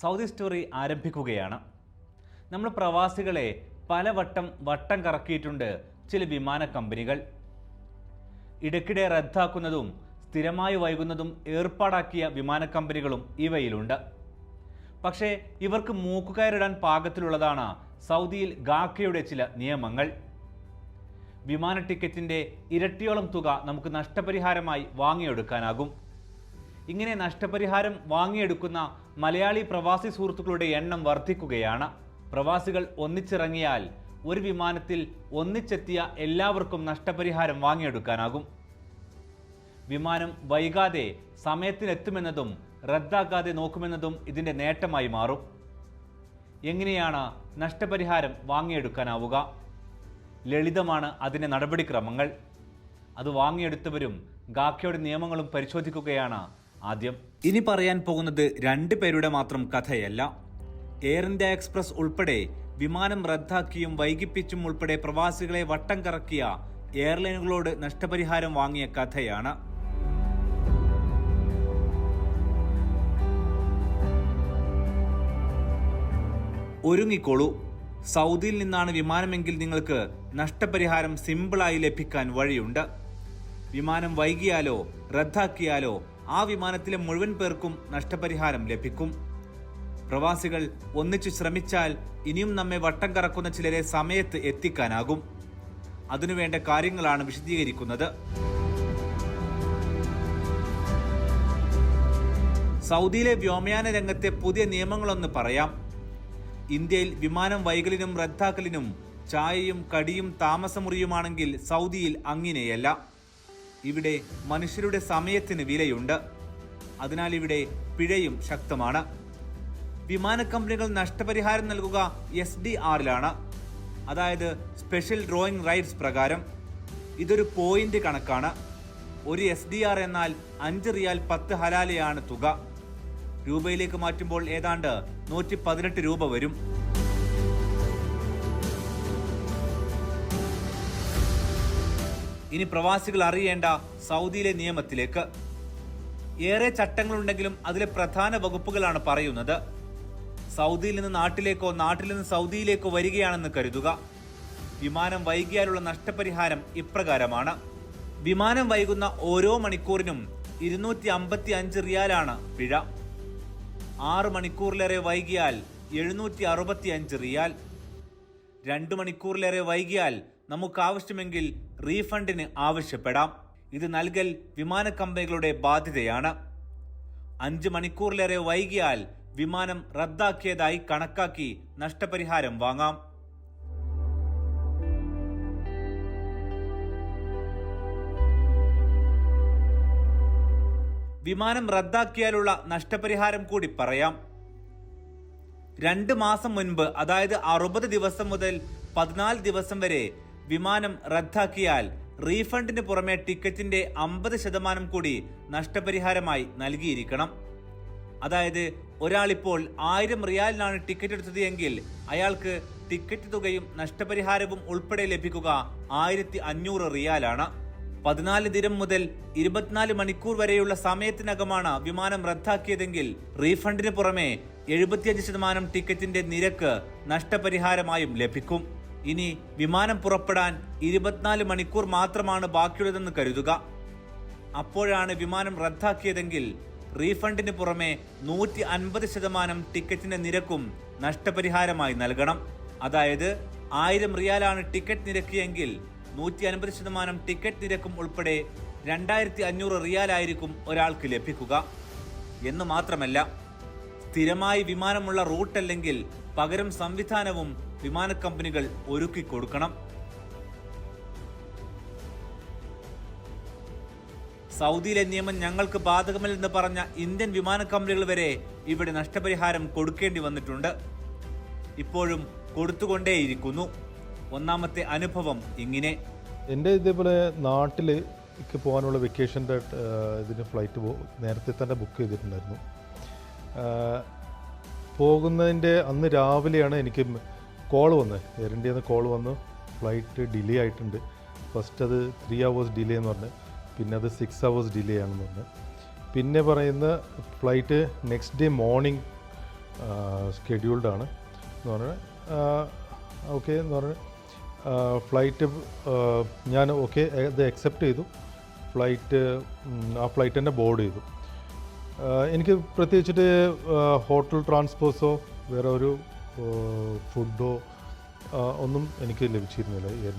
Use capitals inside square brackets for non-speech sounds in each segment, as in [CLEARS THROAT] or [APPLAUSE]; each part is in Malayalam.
സൗദി സ്റ്റോറി ആരംഭിക്കുകയാണ്. നമ്മൾ പ്രവാസികളെ പലവട്ടം വട്ടം കറക്കിയിട്ടുണ്ട് ചില വിമാന കമ്പനികൾ. ഇടയ്ക്കിടെ റദ്ദാക്കുന്നതും സ്ഥിരമായി വൈകുന്നതും ഏർപ്പാടാക്കിയ വിമാന കമ്പനികളും ഇവയിലുണ്ട്. പക്ഷേ ഇവർക്ക് മൂക്കുകയറിടാൻ പാകത്തിലുള്ളതാണ് സൗദിയിൽ ഗാക്കയുടെ ചില നിയമങ്ങൾ. വിമാന ടിക്കറ്റിന്റെ ഇരട്ടിയോളം തുക നമുക്ക് നഷ്ടപരിഹാരമായി വാങ്ങിയെടുക്കാനാകും. ഇങ്ങനെ നഷ്ടപരിഹാരം വാങ്ങിയെടുക്കുന്ന മലയാളി പ്രവാസി സുഹൃത്തുക്കളുടെ എണ്ണം വർദ്ധിക്കുകയാണ്. പ്രവാസികൾ ഒന്നിച്ചിറങ്ങിയാൽ ഒരു വിമാനത്തിൽ ഒന്നിച്ചെത്തിയ എല്ലാവർക്കും നഷ്ടപരിഹാരം വാങ്ങിയെടുക്കാനാകും. വിമാനം വൈകാതെ സമയത്തിനെത്തുമെന്നതും റദ്ദാക്കാതെ നോക്കുമെന്നതും ഇതിന്റെ നേട്ടമായി മാറും. എങ്ങനെയാണ് നഷ്ടപരിഹാരം വാങ്ങിയെടുക്കാനാവുക? ലളിതമാണ് അതിന്റെ നടപടിക്രമങ്ങൾ. അത് വാങ്ങിയെടുത്തവരും ഗാക്കയുടെ നിയമങ്ങളും പരിശോധിക്കുകയാണ് ആദ്യം. ഇനി പറയാൻ പോകുന്നത് രണ്ട് പേരുടെ മാത്രം കഥയല്ല. എയർ ഇന്ത്യ എക്സ്പ്രസ് ഉൾപ്പെടെ വിമാനം റദ്ദാക്കിയും വൈകിപ്പിച്ചും ഉൾപ്പെടെ പ്രവാസികളെ വട്ടം കറക്കിയ എയർലൈനുകളോട് നഷ്ടപരിഹാരം വാങ്ങിയ കഥയാണ്. ഒരുങ്ങിക്കോളൂ. സൗദിയിൽ നിന്നാണ് വിമാനമെങ്കിൽ നിങ്ങൾക്ക് നഷ്ടപരിഹാരം സിമ്പിളായി ലഭിക്കാൻ വഴിയുണ്ട്. വിമാനം വൈകിയാലോ റദ്ദാക്കിയാലോ ആ വിമാനത്തിലെ മുഴുവൻ പേർക്കും നഷ്ടപരിഹാരം ലഭിക്കും. പ്രവാസികൾ ഒന്നിച്ചു ശ്രമിച്ചാൽ ഇനിയും നമ്മെ വട്ടം കറക്കുന്ന ചിലരെ സമയത്ത് എത്തിക്കാനാകും. അതിനുവേണ്ട കാര്യങ്ങളാണ് വിശദീകരിക്കുന്നത്. സൗദിയിലെ വ്യോമയാന രംഗത്തെ പുതിയ നിയമങ്ങളൊന്ന് പറയാം. ഇന്ത്യയിൽ വിമാനം വൈകലിനും റദ്ദാക്കലിനും ചായയും കടിയും താമസമുറിയുമാണെങ്കിൽ സൗദിയിൽ അങ്ങനെയല്ല. ഇവിടെ മനുഷ്യരുടെ സമയത്തിന് വിലയുണ്ട്. അതിനാൽ ഇവിടെ പിഴയും ശക്തമാണ്. വിമാന കമ്പനികൾ നഷ്ടപരിഹാരം നൽകുക എസ് ഡി ആറിലാണ് അതായത് സ്പെഷ്യൽ ഡ്രോയിങ് റൈറ്റ്സ് പ്രകാരം. ഇതൊരു പോയിന്റ് കണക്കാണ്. ഒരു എസ് ഡി ആർ എന്നാൽ അഞ്ച് റിയാൽ പത്ത് ഹലാലയാണ് തുക. രൂപയിലേക്ക് മാറ്റുമ്പോൾ ഏതാണ്ട് നൂറ്റി പതിനെട്ട് രൂപ വരും. ഇനി പ്രവാസികൾ അറിയേണ്ട സൗദിയിലെ നിയമത്തിലേക്ക്. ഏറെ ചട്ടങ്ങളുണ്ടെങ്കിലും അതിലെ പ്രധാന വകുപ്പുകളാണ് പറയുന്നത്. സൗദിയിൽ നിന്ന് നാട്ടിലേക്കോ നാട്ടിൽ നിന്ന് സൗദിയിലേക്കോ വരികയാണെന്ന് കരുതുക. വിമാനം വൈകിയാലുള്ള നഷ്ടപരിഹാരം ഇപ്രകാരമാണ്. വിമാനം വൈകുന്ന ഓരോ മണിക്കൂറിനും ഇരുന്നൂറ്റി അമ്പത്തി അഞ്ച് റിയാലാണ് പിഴ. ആറ് മണിക്കൂറിലേറെ വൈകിയാൽ എഴുന്നൂറ്റി അറുപത്തി അഞ്ച് റിയാൽ. രണ്ട് മണിക്കൂറിലേറെ വൈകിയാൽ നമുക്ക് ആവശ്യമെങ്കിൽ റീഫണ്ടിന് ആവശ്യപ്പെടാം. ഇത് നൽകൽ വിമാന കമ്പനികളുടെ ബാധ്യതയാണ്. അഞ്ച് മണിക്കൂറിലേറെ വൈകിയാൽ വിമാനം റദ്ദാക്കിയതായി കണക്കാക്കി നഷ്ടപരിഹാരം വാങ്ങാം. വിമാനം റദ്ദാക്കിയാലുള്ള നഷ്ടപരിഹാരം കൂടി പറയാം. രണ്ട് മാസം മുൻപ് അതായത് അറുപത് ദിവസം മുതൽ പതിനാല് ദിവസം വരെ വിമാനം റദ്ദാക്കിയാൽ റീഫണ്ടിന് പുറമെ ടിക്കറ്റിന്റെ അമ്പത് ശതമാനം കൂടി നഷ്ടപരിഹാരമായി നൽകിയിരിക്കണം. അതായത് ഒരാളിപ്പോൾ ആയിരം റിയാലിനാണ് ടിക്കറ്റ് എടുത്തത് എങ്കിൽ അയാൾക്ക് ടിക്കറ്റ് തുകയും നഷ്ടപരിഹാരവും ഉൾപ്പെടെ ലഭിക്കുക ആയിരത്തി അഞ്ഞൂറ് റിയാലാണ്. പതിനാല് ദിനം മുതൽ ഇരുപത്തിനാല് മണിക്കൂർ വരെയുള്ള സമയത്തിനകമാണ് വിമാനം റദ്ദാക്കിയതെങ്കിൽ റീഫണ്ടിന് പുറമെ എഴുപത്തിയഞ്ച് ശതമാനം ടിക്കറ്റിന്റെ നിരക്ക് നഷ്ടപരിഹാരമായും ലഭിക്കും. ഇനി വിമാനം പുറപ്പെടാൻ ഇരുപത്തിനാല് മണിക്കൂർ മാത്രമാണ് ബാക്കിയുള്ളതെന്ന് കരുതുക. അപ്പോഴാണ് വിമാനം റദ്ദാക്കിയതെങ്കിൽ റീഫണ്ടിന് പുറമെ നൂറ്റി അൻപത് ശതമാനം ടിക്കറ്റിന്റെ നിരക്കും നഷ്ടപരിഹാരമായി നൽകണം. അതായത് ആയിരം റിയാലാണ് ടിക്കറ്റ് നിരക്കിയെങ്കിൽ നൂറ്റി അൻപത് ശതമാനം ടിക്കറ്റ് നിരക്കും ഉൾപ്പെടെ രണ്ടായിരത്തി അഞ്ഞൂറ് റിയാലായിരിക്കും ഒരാൾക്ക് ലഭിക്കുക. എന്ന് മാത്രമല്ല സ്ഥിരമായി വിമാനമുള്ള റൂട്ടല്ലെങ്കിൽ പകരം സംവിധാനവും വിമാന കമ്പനികൾ ഒരുക്കി കൊടുക്കണം. സൗദിയിലെ നിയമം ഞങ്ങൾക്ക് ബാധകമല്ലെന്ന് പറഞ്ഞ ഇന്ത്യൻ വിമാന കമ്പനികൾ വരെ ഇവിടെ നഷ്ടപരിഹാരം കൊടുക്കേണ്ടി വന്നിട്ടുണ്ട്. ഇപ്പോഴും കൊടുത്തുകൊണ്ടേയിരിക്കുന്നു. ഒന്നാമത്തെ അനുഭവം ഇങ്ങനെ. എന്റെ ഇതേപോലെ നാട്ടിൽ പോകാനുള്ള വെക്കേഷന്റെ ഇതിന് ഫ്ലൈറ്റ് നേരത്തെ തന്നെ ബുക്ക് ചെയ്തിട്ടുണ്ടായിരുന്നു. പോകുന്നതിന്റെ അന്ന് രാവിലെയാണ് എനിക്ക് കോൾ വന്ന് എയർ ഇന്ത്യയിൽ നിന്ന് കോൾ വന്നു. ഫ്ലൈറ്റ് ഡിലേ ആയിട്ടുണ്ട്. ഫസ്റ്റ് അത് ത്രീ അവേഴ്സ് ഡിലേ എന്ന് പറഞ്ഞ്. പിന്നെ അത് സിക്സ് അവേഴ്സ് ഡിലേ ആണെന്ന് പറഞ്ഞു. പിന്നെ പറയുന്ന flight next day morning scheduled ആണ്. എന്ന് പറഞ്ഞാൽ ഓക്കെ എന്ന് പറഞ്ഞാൽ ഫ്ലൈറ്റ് ഞാൻ ഓക്കെ ഇത് അക്സെപ്റ്റ് ചെയ്തു. ഫ്ലൈറ്റ് ആ ഫ്ലൈറ്റ് തന്നെ ബോർഡ് ചെയ്തു. എനിക്ക് പ്രത്യേകിച്ചിട്ട് ഹോട്ടൽ ട്രാൻസ്പോർട്സോ വേറെ ഒരു ഫുഡോ ഒന്നും എനിക്ക് ലഭിച്ചിരുന്നില്ല എയർ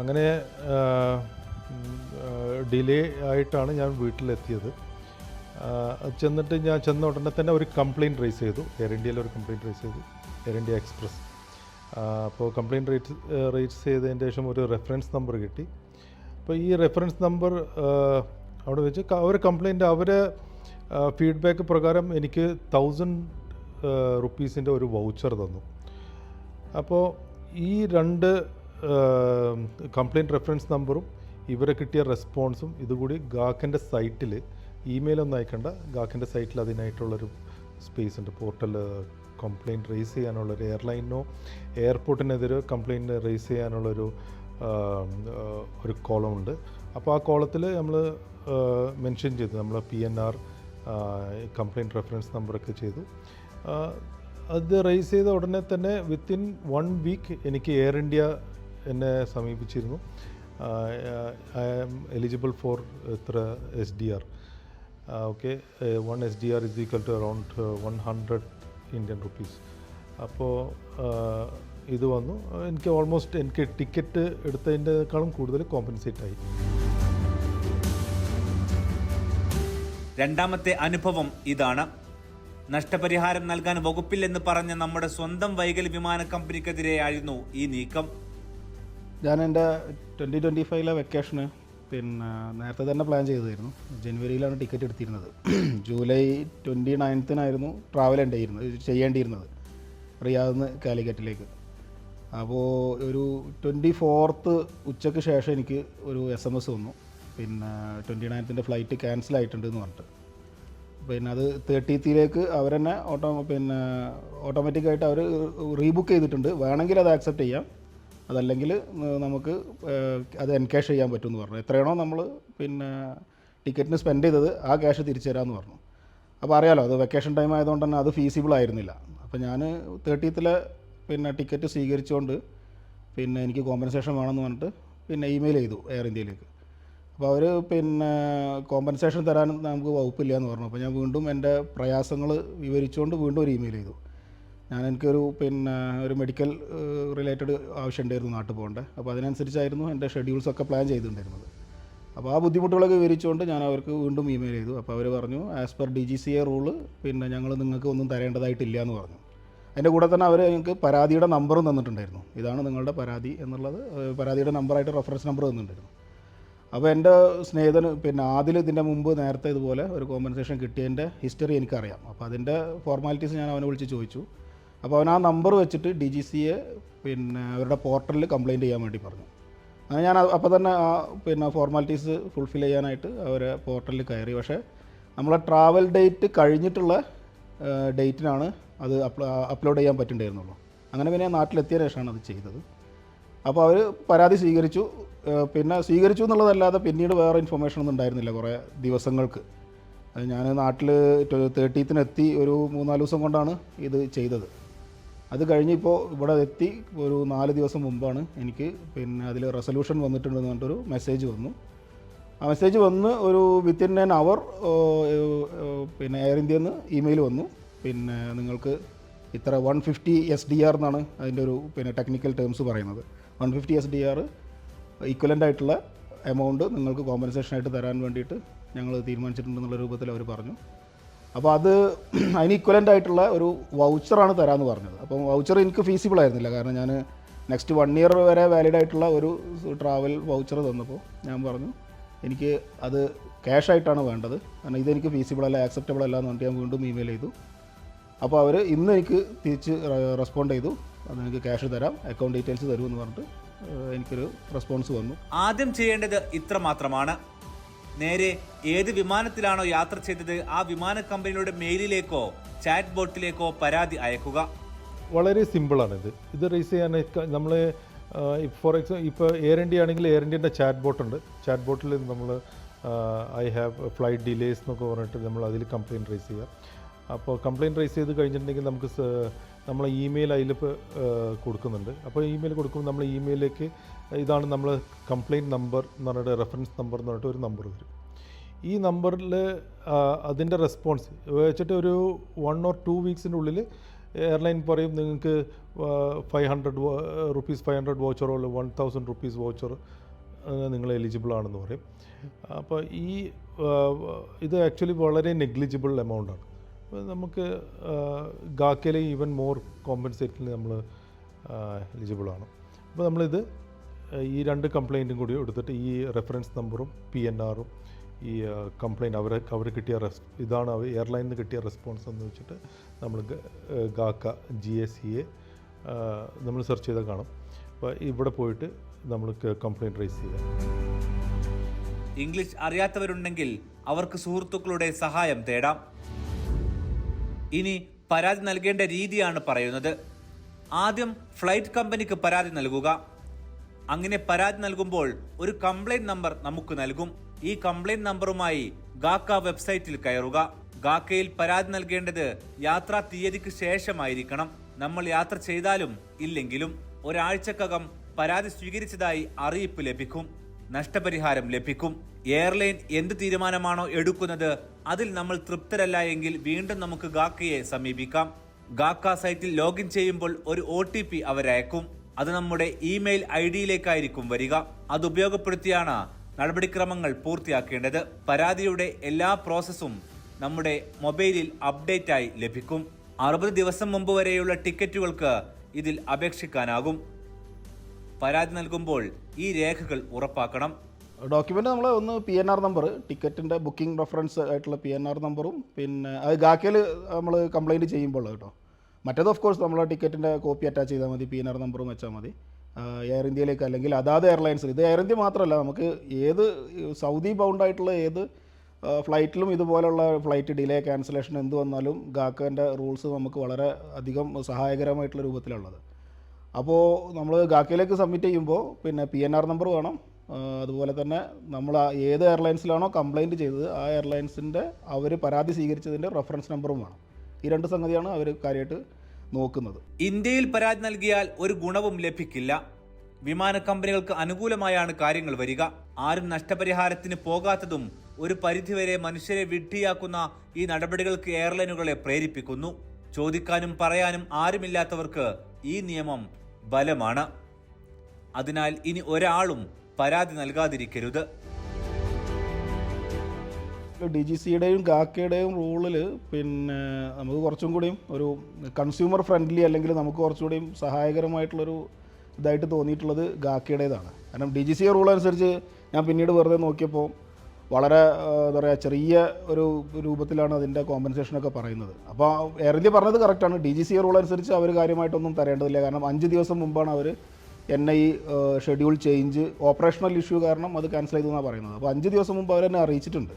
അങ്ങനെ ഡിലേ ആയിട്ടാണ് ഞാൻ വീട്ടിലെത്തിയത്. ചെന്നിട്ട് ഞാൻ ചെന്ന ഉടനെ തന്നെ ഒരു കംപ്ലയിന്റ് റേസ് ചെയ്തു. എയർ ഇന്ത്യയിൽ ഒരു കംപ്ലയിന്റ് റേസ് ചെയ്തു. എയർ ഇന്ത്യ എക്സ്പ്രസ് അപ്പോൾ കംപ്ലയിന്റ് റേറ്റ് റേസ് ചെയ്തതിന് ശേഷം ഒരു റെഫറൻസ് നമ്പർ കിട്ടി. അപ്പോൾ ഈ റെഫറൻസ് നമ്പർ അവിടെ വെച്ച് അവർ കംപ്ലയിന്റ് അവരെ ഫീഡ്ബാക്ക് പ്രകാരം എനിക്ക് തൗസൻഡ് റുപ്പീസിന്റെ ഒരു വൗച്ചർ തന്നു. അപ്പോൾ ഈ രണ്ട് കംപ്ലയിന്റ് റെഫറൻസ് നമ്പറും ഇവരെ കിട്ടിയ റെസ്പോൺസും ഇതുകൂടി ഗാക്കിന്റെ സൈറ്റിൽ ഇമെയിൽ ഒന്നും അയക്കണ്ട. ഗാക്കിന്റെ സൈറ്റിൽ അതിനായിട്ടുള്ളൊരു സ്പേസ് ഉണ്ട് പോർട്ടൽ കംപ്ലയിന്റ് റേസ് ചെയ്യാനുള്ളൊരു എയർലൈനോ എയർപോർട്ടിനെതിരെ കംപ്ലയിന്റ് റേസ് ചെയ്യാനുള്ളൊരു ഒരു കോളം ഉണ്ട് അപ്പോൾ ആ കോളത്തിൽ നമ്മൾ മെൻഷൻ ചെയ്തു. നമ്മൾ P N R complaint reference നമ്പറൊക്കെ ചെയ്തു. അത് റേസ് ചെയ്ത ഉടനെ തന്നെ വിത്തിൻ വൺ വീക്ക് എനിക്ക് എയർ ഇന്ത്യ എന്നെ സമീപിച്ചിരുന്നു. ഐ ആം എലിജിബിൾ ഫോർ എത്ര S D R okay one S D R is equal to around one hundred Indian rupees അപ്പോൾ ഇത് വന്നു. എനിക്ക് ഓൾമോസ്റ്റ് എനിക്ക് ടിക്കറ്റ് എടുത്തതിന്റെക്കാളും കൂടുതൽ കോമ്പൻസേറ്റ് ആയി. രണ്ടാമത്തെ അനുഭവം ഇതാണ്. നഷ്ടപരിഹാരം നൽകാൻ വകുപ്പില്ലെന്ന് പറഞ്ഞ നമ്മുടെ സ്വന്തം വൈകൽ വിമാന കമ്പനിക്കെതിരെയായിരുന്നു ഈ നീക്കം. ഞാൻ എന്റെ ട്വന്റി ട്വന്റി ഫൈവിലെ വെക്കേഷന് പിന്നെ നേരത്തെ തന്നെ പ്ലാൻ ചെയ്തായിരുന്നു ജനുവരിയിലാണ് ടിക്കറ്റ് എടുത്തിരുന്നത്. [CLEARS THROAT] ജൂലൈ ട്വന്റി നയൻത്തിനായിരുന്നു ട്രാവൽ ഉണ്ടായിരുന്നത് ചെയ്യേണ്ടിയിരുന്നത് റിയാദിൽ നിന്ന് കാലിക്കറ്റിലേക്ക്. അപ്പോൾ ഒരു ട്വന്റി ഫോർത്ത് ഉച്ചയ്ക്ക് ശേഷം എനിക്ക് ഒരു എസ് എം എസ് വന്നു. പിന്നെ ട്വന്റി നയൻത്തിന്റെ ഫ്ലൈറ്റ് ക്യാൻസൽ ആയിട്ടുണ്ട് എന്ന് പറഞ്ഞിട്ട്. പിന്നെ അത് തേർട്ടീത്തിലേക്ക് അവർ തന്നെ ഓട്ടോ പിന്നെ ഓട്ടോമാറ്റിക്കായിട്ട് അവർ റീബുക്ക് ചെയ്തിട്ടുണ്ട്. വേണമെങ്കിൽ അത് ആക്സെപ്റ്റ് ചെയ്യാം. അതല്ലെങ്കിൽ നമുക്ക് അത് എൻകാഷ് ചെയ്യാൻ പറ്റുമെന്ന് പറഞ്ഞു. എത്രയാണോ നമ്മൾ പിന്നെ ടിക്കറ്റിന് സ്പെൻഡ് ചെയ്തത് ആ ക്യാഷ് തിരിച്ചു തരാമെന്ന് പറഞ്ഞു. അപ്പോൾ അറിയാലോ അത് വെക്കേഷൻ ടൈം ആയതുകൊണ്ട് തന്നെ അത് ഫീസിബിൾ ആയിരുന്നില്ല. അപ്പോൾ ഞാൻ തേർട്ടീത്തിലെ പിന്നെ ടിക്കറ്റ് സ്വീകരിച്ചുകൊണ്ട് പിന്നെ എനിക്ക് കോമ്പൻസേഷൻ വേണമെന്ന് പറഞ്ഞിട്ട് പിന്നെ ഇമെയിൽ ചെയ്തു എയർ ഇന്ത്യയിലേക്ക് അപ്പോൾ അവർ പിന്നെ കോമ്പൻസേഷൻ തരാൻ നമുക്ക് വകുപ്പില്ല എന്ന് പറഞ്ഞു. അപ്പോൾ ഞാൻ വീണ്ടും എന്റെ പ്രയാസങ്ങൾ വിവരിച്ചുകൊണ്ട് വീണ്ടും ഒരു ഇമെയിൽ ചെയ്തു. ഞാൻ എനിക്കൊരു പിന്നെ ഒരു മെഡിക്കൽ റിലേറ്റഡ് ആവശ്യമുണ്ടായിരുന്നു നാട്ടിൽ പോകേണ്ടത് അപ്പോൾ അതിനനുസരിച്ചായിരുന്നു എന്റെ ഷെഡ്യൂൾസൊക്കെ പ്ലാൻ ചെയ്തിട്ടുണ്ടായിരുന്നത്. അപ്പോൾ ആ ബുദ്ധിമുട്ടുകളൊക്കെ വിവരിച്ചുകൊണ്ട് ഞാൻ അവർക്ക് വീണ്ടും ഇമെയിൽ ചെയ്തു. അപ്പോൾ അവർ പറഞ്ഞു as per D G C A rule പിന്നെ ഞങ്ങൾ നിങ്ങൾക്ക് ഒന്നും തരേണ്ടതായിട്ടില്ല എന്ന് പറഞ്ഞു. അതിന്റെ കൂടെ തന്നെ അവർ ഞങ്ങൾക്ക് പരാതിയുടെ നമ്പറും തന്നിട്ടുണ്ടായിരുന്നു. ഇതാണ് നിങ്ങളുടെ പരാതി എന്നുള്ളത് പരാതിയുടെ നമ്പറായിട്ട് റെഫറൻസ് നമ്പർ തന്നിട്ടുണ്ടായിരുന്നു. അപ്പോൾ എന്റെ സ്നേഹിതന് പിന്നെ ആദ്യം ഇതിന്റെ മുമ്പ് നേരത്തെ ഇതുപോലെ ഒരു കോമ്പൻസേഷൻ കിട്ടിയതിന്റെ ഹിസ്റ്ററി എനിക്കറിയാം. അപ്പോൾ അതിന്റെ ഫോർമാലിറ്റീസ് ഞാൻ അവനെ വിളിച്ച് ചോദിച്ചു. അപ്പോൾ അവൻ ആ നമ്പർ വെച്ചിട്ട് ഡി ജി സിയെ പിന്നെ അവരുടെ പോർട്ടലിൽ കംപ്ലയിന്റ് ചെയ്യാൻ വേണ്ടി പറഞ്ഞു. അങ്ങനെ ഞാൻ അപ്പോൾ തന്നെ ആ പിന്നെ ഫോർമാലിറ്റീസ് ഫുൾഫിൽ ചെയ്യാനായിട്ട് അവരെ പോർട്ടലിൽ കയറി. പക്ഷേ നമ്മളെ ട്രാവൽ ഡേറ്റ് കഴിഞ്ഞിട്ടുള്ള ഡേറ്റിനാണ് അത് അപ്ലോഡ് ചെയ്യാൻ പറ്റുന്നുണ്ടായിരുന്നുള്ളൂ അങ്ങനെ പിന്നെ നാട്ടിലെത്തിയ ശേഷമാണ് അത് ചെയ്തത്. അപ്പോൾ അവർ പരാതി സ്വീകരിച്ചു. പിന്നെ സ്വീകരിച്ചു എന്നുള്ളതല്ലാതെ പിന്നീട് വേറെ ഇൻഫർമേഷൻ ഒന്നും ഉണ്ടായിരുന്നില്ല കുറേ ദിവസങ്ങൾക്ക്. ഞാൻ നാട്ടിൽ തേർട്ടീത്തിനെത്തി ഒരു മൂന്നാൽ ദിവസം കൊണ്ടാണ് ഇത് ചെയ്തത്. അത് കഴിഞ്ഞിപ്പോൾ ഇവിടെ എത്തി ഒരു നാല് ദിവസം മുമ്പാണ് എനിക്ക് പിന്നെ അതിൽ റെസൊല്യൂഷൻ വന്നിട്ടുണ്ടെന്ന് പറഞ്ഞിട്ടൊരു മെസ്സേജ് വന്നു. ആ മെസ്സേജ് വന്ന് ഒരു വിത്തിൻ ആൻ അവർ പിന്നെ എയർ ഇന്ത്യയിൽ നിന്ന് ഇമെയിൽ വന്നു. പിന്നെ നിങ്ങൾക്ക് ഇത്ര one fifty S D R എന്നാണ് അതിന്റെ ഒരു പിന്നെ ടെക്നിക്കൽ ടേംസ് പറയുന്നത്. One fifty S D R equivalent ആയിട്ടുള്ള എമൗണ്ട് നിങ്ങൾക്ക് കോമ്പൻസേഷൻ ആയിട്ട് തരാൻ വേണ്ടിയിട്ട് ഞങ്ങൾ തീരുമാനിച്ചിട്ടുണ്ടെന്നുള്ള രൂപത്തിൽ അവർ പറഞ്ഞു. അപ്പോൾ അത് അതിന് ഈക്വലന്റ് ആയിട്ടുള്ള ഒരു വൗച്ചറാണ് തരാമെന്ന് പറഞ്ഞത്. അപ്പം വൗച്ചർ എനിക്ക് ഫീസിബിൾ ആയിരുന്നില്ല. കാരണം ഞാൻ നെക്സ്റ്റ് വൺ ഇയർ വരെ വാലിഡ് ആയിട്ടുള്ള ഒരു ട്രാവൽ വൗച്ചർ തന്നപ്പോൾ ഞാൻ പറഞ്ഞു എനിക്ക് അത് ക്യാഷ് ആയിട്ടാണ് വേണ്ടത്. കാരണം ഇതെനിക്ക് ഫീസിബിൾ അല്ല ആക്സെപ്റ്റബിൾ അല്ല എന്ന് പറഞ്ഞിട്ട് ഞാൻ വീണ്ടും ഇമെയിൽ ചെയ്തു. അപ്പോൾ അവർ ഇന്ന് എനിക്ക് തിരിച്ച് റെസ്പോണ്ട് ചെയ്തു. അത് എനിക്ക് ക്യാഷ് തരാം അക്കൗണ്ട് ഡീറ്റെയിൽസ് തരുമെന്ന് പറഞ്ഞിട്ട് എനിക്കൊരു റെസ്പോൺസ് വന്നു. ആദ്യം ചെയ്യേണ്ടത് ഇത്ര മാത്രമാണ്. നേരെ ഏത് വിമാനത്തിലാണോ യാത്ര ചെയ്തത് ആ വിമാന കമ്പനിയുടെ മെയിലിലേക്കോ ചാറ്റ് ബോട്ടിലേക്കോ പരാതി അയക്കുക. വളരെ സിമ്പിളാണിത്. ഇത് റേസ് ചെയ്യാൻ നമ്മൾ ഫോർ എക്സാമ്പിൾ ഇപ്പോൾ എയർ ഇന്ത്യ ആണെങ്കിൽ എയർ ഇന്ത്യന്റെ ചാറ്റ് ബോട്ട് ഉണ്ട് ചാറ്റ് ബോട്ടിൽ നമ്മൾ ഐ ഹാവ് ഫ്ലൈറ്റ് ഡിലേസ് എന്നൊക്കെ പറഞ്ഞിട്ട് നമ്മൾ അതിൽ കംപ്ലയിന്റ് റേസ് ചെയ്യുക. അപ്പോൾ കംപ്ലയിന്റ് റേസ് ചെയ്ത് കഴിഞ്ഞിട്ടുണ്ടെങ്കിൽ നമുക്ക് നമ്മളെ ഇമെയിൽ അതിൽ കൊടുക്കുന്നുണ്ട്. അപ്പോൾ ഇമെയിൽ കൊടുക്കുമ്പോൾ നമ്മൾ ഇമെയിലേക്ക് ഇതാണ് നമ്മൾ കംപ്ലയിന്റ് നമ്പർ എന്ന് പറഞ്ഞിട്ട് റെഫറൻസ് നമ്പർ എന്ന് പറഞ്ഞിട്ട് ഒരു നമ്പർ വരും. ഈ നമ്പറിൽ അതിന്റെ റെസ്പോൺസ് വെച്ചിട്ട് ഒരു വൺ ഓർ ടു വീക്സിന്റെ ഉള്ളിൽ എയർലൈൻ പറയും നിങ്ങൾക്ക് five hundred rupees five hundred വോച്ചറോ അല്ലെങ്കിൽ വൺ തൗസൻഡ് റുപ്പീസ് വോച്ചർ നിങ്ങൾ എലിജിബിൾ ആണെന്ന് പറയും. അപ്പോൾ ഈ ഇത് ആക്ച്വലി വളരെ നെഗ്ലിജിബിൾ എമൗണ്ട് ആണ്. അപ്പോൾ നമുക്ക് ഗാക്കയിലെ ഈവൻ മോർ കോമ്പൻസേറ്റിന് നമ്മൾ എലിജിബിളാണ് അപ്പോൾ നമ്മളിത് ഈ രണ്ട് കംപ്ലയിന്റും കൂടി എടുത്തിട്ട് ഈ റെഫറൻസ് നമ്പറും പി എൻ ആറും ഈ കംപ്ലയിന്റ് അവരെ അവർ കിട്ടിയ റെസ് ഇതാണ് എയർലൈനിൽ നിന്ന് കിട്ടിയ റെസ്പോൺസ് എന്ന് വെച്ചിട്ട് നമ്മൾ ഗാക്ക ജി എസ് സി എ നമ്മൾ സെർച്ച് ചെയ്താൽ കാണും. അപ്പോൾ ഇവിടെ പോയിട്ട് നമ്മൾ കംപ്ലയിന്റ് റേസ് ചെയ്യാം. ഇംഗ്ലീഷ് അറിയാത്തവരുണ്ടെങ്കിൽ അവർക്ക് സുഹൃത്തുക്കളുടെ സഹായം തേടാം. ഇനി പരാതി നൽകേണ്ട രീതിയാണ് പറയുന്നത്. ആദ്യം ഫ്ലൈറ്റ് കമ്പനിക്ക് പരാതി നൽകുക. അങ്ങനെ പരാതി നൽകുമ്പോൾ ഒരു കംപ്ലൈന്റ് നമ്പർ നമുക്ക് നൽകും. ഈ കംപ്ലൈന്റ് നമ്പറുമായി ഗാക്ക വെബ്സൈറ്റിൽ കയറുക. ഗാക്കയിൽ പരാതി നൽകേണ്ടത് യാത്രാ തീയതിക്ക് ശേഷമായിരിക്കണം. നമ്മൾ യാത്ര ചെയ്താലും ഇല്ലെങ്കിലും ഒരാഴ്ചക്കകം പരാതി സ്വീകരിച്ചതായി അറിയിപ്പ് ലഭിക്കും. നഷ്ടപരിഹാരം ലഭിക്കും. എയർലൈൻ എന്ത് തീരുമാനമാണോ എടുക്കുന്നത് അതിൽ നമ്മൾ തൃപ്തരല്ല എങ്കിൽ വീണ്ടും നമുക്ക് ഗാക്കയെ സമീപിക്കാം. ഗാക്ക സൈറ്റിൽ ലോഗിൻ ചെയ്യുമ്പോൾ ഒരു ഒ ടി പി അവരയക്കും. അത് നമ്മുടെ ഇമെയിൽ ഐ ഡിയിലേക്കായിരിക്കും വരിക. അത് ഉപയോഗപ്പെടുത്തിയാണ് നടപടിക്രമങ്ങൾ പൂർത്തിയാക്കേണ്ടത്. പരാതിയുടെ എല്ലാ പ്രോസസ്സും നമ്മുടെ മൊബൈലിൽ അപ്ഡേറ്റ് ആയി ലഭിക്കും. അറുപത് ദിവസം മുമ്പ് വരെയുള്ള ടിക്കറ്റുകൾക്ക് ഇതിൽ അപേക്ഷിക്കാനാകും. പരാതി നൽകുമ്പോൾ ഈ രേഖകൾ ഉറപ്പാക്കണം. ഡോക്യുമെന്റ് നമ്മൾ ഒന്ന് പി എൻ ആർ നമ്പർ ടിക്കറ്റിന്റെ ബുക്കിംഗ് റെഫറൻസ് ആയിട്ടുള്ള പി എൻ ആർ നമ്പറും പിന്നെ അത് ഗാക്കയിൽ നമ്മൾ കംപ്ലയിന്റ് ചെയ്യുമ്പോൾ കേട്ടോ. മറ്റേത് ഓഫ് കോഴ്സ് നമ്മൾ ടിക്കറ്റിന്റെ കോപ്പി അറ്റാച്ച് ചെയ്താൽ മതി പി എൻ ആർ നമ്പറും വെച്ചാൽ മതി. എയർ ഇന്ത്യയിലേക്ക് അല്ലെങ്കിൽ അതാത് എയർലൈൻസ് ഇത് എയർ ഇന്ത്യ മാത്രമല്ല നമുക്ക് ഏത് സൗദി ബൗണ്ട് ആയിട്ടുള്ള ഏത് ഫ്ലൈറ്റിലും ഇതുപോലെയുള്ള ഫ്ലൈറ്റ് ഡിലേ ക്യാൻസലേഷൻ എന്ത് വന്നാലും ഗാക്കേന്റെ റൂൾസ് നമുക്ക് വളരെ അധികം സഹായകരമായിട്ടുള്ള രൂപത്തിലുള്ളത്. അപ്പോൾ നമ്മൾ ഗാക്കയിലേക്ക് സബ്മിറ്റ് ചെയ്യുമ്പോൾ പിന്നെ പി എൻ ആർ നമ്പർ വേണം. അതുപോലെ തന്നെ നമ്മൾ ഏത് എയർലൈൻസിലാണോ കംപ്ലയിന്റ് ചെയ്തത് ആ എയർലൈൻസിന്റെ അവർ പരാതി സ്വീകരിച്ചതിന്റെ റെഫറൻസ് നമ്പറും വേണം. ഈ രണ്ട് സംഗതിയാണ് അവർ കാര്യമായിട്ട് നോക്കുന്നത്. ഇന്ത്യയിൽ പരാതി നൽകിയാൽ ഒരു ഗുണവും ലഭിക്കില്ല. വിമാന കമ്പനികൾക്ക് അനുകൂലമായാണ് കാര്യങ്ങൾ വരിക. ആരും നഷ്ടപരിഹാരത്തിന് പോകാത്തതും ഒരു പരിധിവരെ മനുഷ്യരെ വിഡ്ഢിയാക്കുന്ന ഈ നടപടികൾക്ക് എയർലൈനുകളെ പ്രേരിപ്പിക്കുന്നു. ചോദിക്കാനും പറയാനും ആരുമില്ലാത്തവർക്ക് ഈ നിയമം ബലമാണ്. അതിനാൽ ഇനി ഒരാളും പരാതി നൽകാതിരിക്കരുത്. ഡി ജി സിയുടെയും ഗാക്കയുടെയും റൂളിൽ പിന്നെ നമുക്ക് കുറച്ചും കൂടിയും ഒരു കൺസ്യൂമർ ഫ്രണ്ട്ലി അല്ലെങ്കിൽ നമുക്ക് കുറച്ചുകൂടിയും സഹായകരമായിട്ടുള്ളൊരു ഇതായിട്ട് തോന്നിയിട്ടുള്ളത് ഗാക്കയുടേതാണ്. കാരണം ഡി ജി സി റൂൾ അനുസരിച്ച് ഞാൻ പിന്നീട് വെറുതെ നോക്കിയപ്പോൾ വളരെ എന്താ പറയുക ചെറിയ ഒരു രൂപത്തിലാണ് അതിന്റെ കോമ്പൻസേഷനൊക്കെ പറയുന്നത്. അപ്പോൾ എറിഞ്ഞ് പറഞ്ഞത് കറക്റ്റാണ് ഡി ജി സി റൂൾ അനുസരിച്ച് അവർ കാര്യമായിട്ടൊന്നും തരേണ്ടതില്ല. കാരണം അഞ്ച് ദിവസം മുമ്പാണ് അവർ എന്നെ I schedule change operational issue കാരണം അത് ക്യാൻസൽ ചെയ്തു എന്നാണ് പറയുന്നത്. അപ്പോൾ അഞ്ച് ദിവസം മുമ്പ് അവരെന്നെ അറിയിച്ചിട്ടുണ്ട്.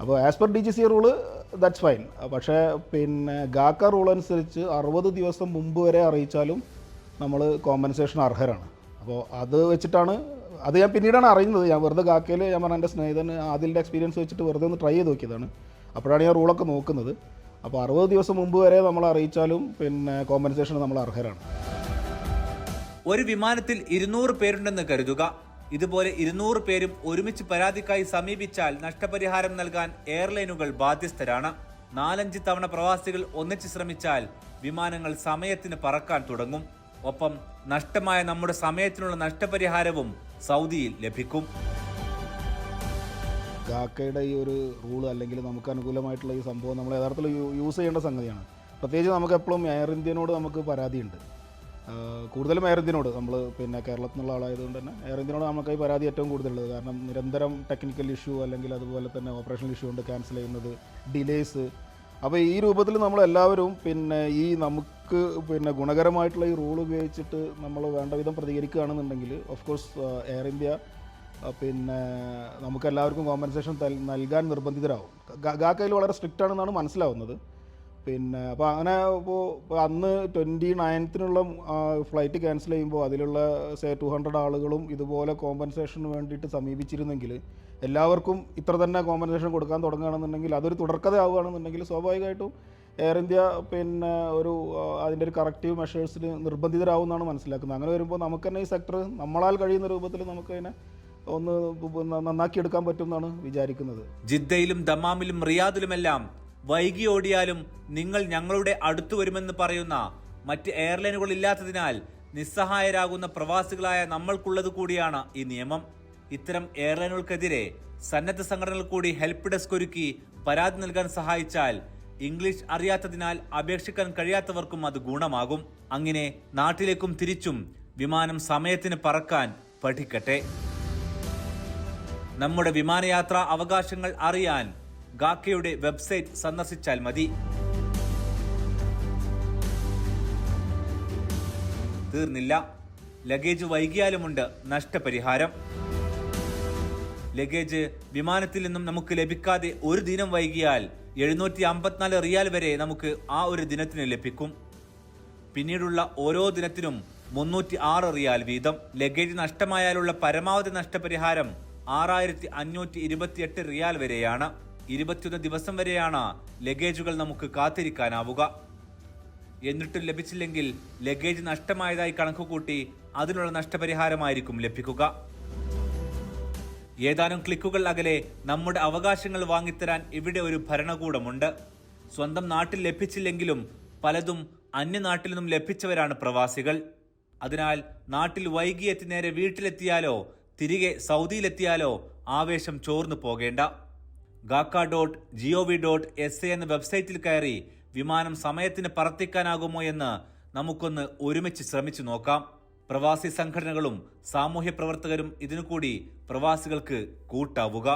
അപ്പോൾ as per D G C rule that's fine പക്ഷേ പിന്നെ ഗാക്ക റൂൾ അനുസരിച്ച് അറുപത് ദിവസം മുമ്പ് വരെ അറിയിച്ചാലും നമ്മൾ കോമ്പൻസേഷൻ അർഹരാണ്. അപ്പോൾ അത് വെച്ചിട്ടാണ് അത് ഞാൻ പിന്നീടാണ് അറിയുന്നത്. ഞാൻ വെറുതെ ഗാക്കയിൽ ഞാൻ പറഞ്ഞ എന്റെ സ്നേഹിതൻ അതിന്റെ എക്സ്പീരിയൻസ് വെച്ചിട്ട് വെറുതെ ഒന്ന് ട്രൈ ചെയ്ത് നോക്കിയതാണ്. അപ്പോഴാണ് ഞാൻ റൂളൊക്കെ നോക്കുന്നത്. അപ്പോൾ അറുപത് ദിവസം മുമ്പ് വരെ നമ്മൾ അറിയിച്ചാലും പിന്നെ കോമ്പൻസേഷൻ നമ്മൾ അർഹരാണ്. ഒരു വിമാനത്തിൽ ഇരുന്നൂറ് പേരുണ്ടെന്ന് കരുതുക. ഇതുപോലെ ഇരുന്നൂറ് പേരും ഒരുമിച്ച് പരാതിക്കായി സമീപിച്ചാൽ നഷ്ടപരിഹാരം നൽകാൻ എയർലൈനുകൾ ബാധ്യസ്ഥരാണ്. നാലഞ്ച് തവണ പ്രവാസികൾ ഒന്നിച്ച് ശ്രമിച്ചാൽ വിമാനങ്ങൾ സമയത്തിന് പറക്കാൻ തുടങ്ങും. ഒപ്പം നഷ്ടമായ നമ്മുടെ സമയത്തിനുള്ള നഷ്ടപരിഹാരവും സൗദിയിൽ ലഭിക്കും. ഗാക്കയുടെ ഈ ഒരു റൂൾ അല്ലെങ്കിൽ നമുക്ക് അനുകൂലമായിട്ടുള്ള ഈ സംഭവം നമ്മൾ യഥാർത്ഥത്തിൽ യൂസ് ചെയ്യേണ്ട സംഗതിയാണ്. പ്രത്യേകിച്ച് നമുക്ക് എപ്പോഴും എയർ ഇന്ത്യനോട് നമുക്ക് പരാതിയുണ്ട്. കൂടുതലും എയർ ഇന്ത്യനോട് നമ്മൾ പിന്നെ കേരളത്തിൽ നിന്നുള്ള ആളായതുകൊണ്ട് തന്നെ എയർ ഇന്ത്യനോട് നമുക്ക് ഈ പരാതി ഏറ്റവും കൂടുതലുള്ളത്. കാരണം നിരന്തരം ടെക്നിക്കൽ ഇഷ്യൂ അല്ലെങ്കിൽ അതുപോലെ തന്നെ ഓപ്പറേഷണൽ ഇഷ്യൂ ഉണ്ട് ക്യാൻസൽ ചെയ്യുന്നത് ഡിലേസ് അപ്പോൾ ഈ രൂപത്തിൽ നമ്മൾ എല്ലാവരും പിന്നെ ഈ നമുക്ക് പിന്നെ ഗുണകരമായിട്ടുള്ള ഈ റൂൾ ഉപയോഗിച്ചിട്ട് നമ്മൾ വേണ്ട വിധം പ്രതികരിക്കുകയാണെന്നുണ്ടെങ്കിൽ ഓഫ് കോഴ്സ് എയർ ഇന്ത്യ പിന്നെ നമുക്ക് എല്ലാവർക്കും കോമ്പൻസേഷൻ നൽകാൻ നിർബന്ധിതരാകും ഗാക്കയിൽ വളരെ സ്ട്രിക്റ്റ് ആണെന്നാണ് മനസ്സിലാവുന്നത്. പിന്നെ അപ്പോൾ അങ്ങനെ ഇപ്പോൾ അന്ന് ട്വന്റി നയൻത്തിനുള്ള ഫ്ലൈറ്റ് ക്യാൻസൽ ചെയ്യുമ്പോൾ അതിലുള്ള സേ ടു ഹൺഡ്രഡ് ആളുകളും ഇതുപോലെ കോമ്പൻസേഷന് വേണ്ടിയിട്ട് സമീപിച്ചിരുന്നെങ്കിൽ എല്ലാവർക്കും ഇത്ര തന്നെ കോമ്പൻസേഷൻ കൊടുക്കാൻ തുടങ്ങുകയാണെന്നുണ്ടെങ്കിൽ അതൊരു തുടർക്കഥയാവുകയാണെന്നുണ്ടെങ്കിൽ സ്വാഭാവികമായിട്ടും എയർ ഇന്ത്യ പിന്നെ ഒരു അതിന്റെ ഒരു കറക്റ്റീവ് മെഷേഴ്സിന് നിർബന്ധിതരാകുമെന്നാണ് മനസ്സിലാക്കുന്നത്. അങ്ങനെ വരുമ്പോൾ നമുക്ക് തന്നെ ഈ സെക്ടർ നമ്മളാൽ കഴിയുന്ന രൂപത്തിൽ നമുക്ക് അതിനെ ഒന്ന് നന്നാക്കി നന്നാക്കിയെടുക്കാൻ പറ്റും എന്നാണ് വിചാരിക്കുന്നത്. ജിദ്ദയിലും ദമാമിലും റിയാദിലുമെല്ലാം വൈകി ഓടിയാലും നിങ്ങൾ ഞങ്ങളുടെ അടുത്തു വരുമെന്ന് പറയുന്ന മറ്റ് എയർലൈനുകൾ ഇല്ലാത്തതിനാൽ നിസ്സഹായരാകുന്ന പ്രവാസികളായ നമ്മൾക്കുള്ളത് കൂടിയാണ് ഈ നിയമം. ഇത്തരം എയർലൈനുകൾക്കെതിരെ സന്നദ്ധ സംഘടനകൾ കൂടി ഹെൽപ്പ് ഡെസ്ക് ഒരുക്കി പരാതി നൽകാൻ സഹായിച്ചാൽ ഇംഗ്ലീഷ് അറിയാത്തതിനാൽ അപേക്ഷിക്കാൻ കഴിയാത്തവർക്കും അത് ഗുണമാകും. അങ്ങനെ നാട്ടിലേക്കും തിരിച്ചും വിമാനം സമയത്തിന് പറക്കാൻ പഠിക്കട്ടെ. നമ്മുടെ വിമാനയാത്രാ അവകാശങ്ങൾ അറിയാൻ ഗാക്കയുടെ വെബ്സൈറ്റ് സന്ദർശിച്ചാൽ മതി. തീർന്നില്ല. ലഗേജ് വൈകിയാലുമുണ്ട് നഷ്ടപരിഹാരം. ലഗേജ് വിമാനത്തിൽ നിന്നും നമുക്ക് ലഭിക്കാതെ ഒരു ദിനം വൈകിയാൽ എഴുന്നൂറ്റി അമ്പത്തിനാല് റിയാൽ വരെ നമുക്ക് ആ ഒരു ദിനത്തിന് ലഭിക്കും. പിന്നീടുള്ള ഓരോ ദിനത്തിനും മുന്നൂറ്റി ആറ് റിയാൽ വീതം. ലഗേജ് നഷ്ടമായാലുള്ള പരമാവധി നഷ്ടപരിഹാരം ആറായിരത്തി അഞ്ഞൂറ്റി ഇരുപത്തിയെട്ട് റിയാൽ വരെയാണ്. ഇരുപത്തിയൊന്ന് ദിവസം വരെയാണ് ലഗേജുകൾ നമുക്ക് കാത്തിരിക്കാനാവുക. എന്നിട്ടും ലഭിച്ചില്ലെങ്കിൽ ലഗേജ് നഷ്ടമായതായി കണക്കുകൂട്ടി അതിനുള്ള നഷ്ടപരിഹാരമായിരിക്കും ലഭിക്കുക. ഏതാനും ക്ലിക്കുകൾ അകലെ നമ്മുടെ അവകാശങ്ങൾ വാങ്ങിത്തരാൻ ഇവിടെ ഒരു ഭരണകൂടമുണ്ട്. സ്വന്തം നാട്ടിൽ ലഭിച്ചില്ലെങ്കിലും പലതും അന്യനാട്ടിൽ നിന്നും ലഭിച്ചവരാണ് പ്രവാസികൾ. അതിനാൽ നാട്ടിൽ വൈകിയെത്തി നേരെ വീട്ടിലെത്തിയാലോ തിരികെ സൗദിയിലെത്തിയാലോ ആവേശം ചോർന്നു പോകേണ്ട. GACA dot G O V dot S A എന്ന വെബ്സൈറ്റിൽ കയറി വിമാനം സമയത്തിന് പറത്തിക്കാനാകുമോ എന്ന് നമുക്കൊന്ന് ഒരുമിച്ച് ശ്രമിച്ചു നോക്കാം. പ്രവാസി സംഘടനകളും സാമൂഹ്യ പ്രവർത്തകരും ഇതിനു കൂടി പ്രവാസികൾക്ക് കൂട്ടാവുക.